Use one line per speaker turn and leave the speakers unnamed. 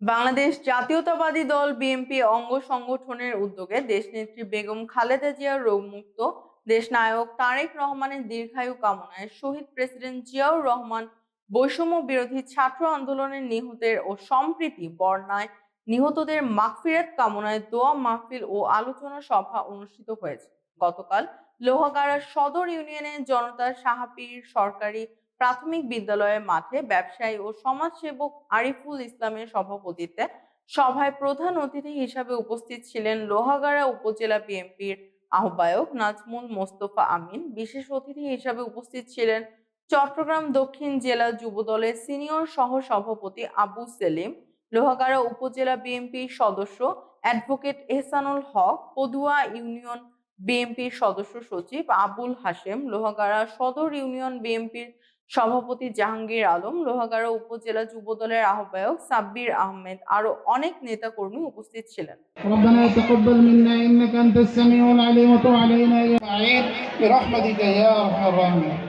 বাংলাদেশ জাতীয়তাবাদী দল বিএনপি অঙ্গ সংগঠনের উদ্যোগে দেশনেত্রী বেগম খালেদা জিয়ার রোগমুক্ত দেশনায়ক তারেক রহমানের দীর্ঘায়ু কামনায় শহীদ প্রেসিডেন্ট জিয়াউর রহমান বৈষম্য বিরোধী ছাত্র আন্দোলনের নিহতের ও সম্প্রীতি বর্ণায় নিহতদের মাগফিরাত কামনায় দোয়া মাহফিল ও আলোচনা সভা অনুষ্ঠিত হয়েছে। গতকাল লোহাগাড়া সদর ইউনিয়নের জনতা সাহাপীর সরকারি প্রাথমিক বিদ্যালয়ের মাঠে ব্যবসায়ী ও সমাজসেবক আরিফুল ইসলামের সভাপতিত্বে সভায় প্রধান অতিথি হিসাবে উপস্থিত ছিলেন লোহাগাড়া উপজেলা বিএনপির আহ্বায়ক নাজমুল মোস্তফা আমিন। বিশেষ অতিথি হিসাবে উপস্থিত ছিলেন চট্টগ্রাম দক্ষিণ জেলা যুবদলের সিনিয়র সহ সভাপতি আবু সেলিম, লোহাগাড়া উপজেলা বিএনপির সদস্য অ্যাডভোকেট এহসানুল হক, পদুয়া ইউনিয়ন বিএনপির সদস্য সচিব আবুল হাশেম লোহাগাড়া সদর ইউনিয়ন বিএনপির সভাপতি জাহাঙ্গীর আলম লোহাগাড়া উপজেলা যুবদলের আহ্বায়ক সাব্বির আহমেদ আরো অনেক নেতাকর্মী উপস্থিত ছিলেন
ربنا تقبل منا انك انت السميع العليم وتب علينا يا سعيد برحمتك يا ارحم الراحمين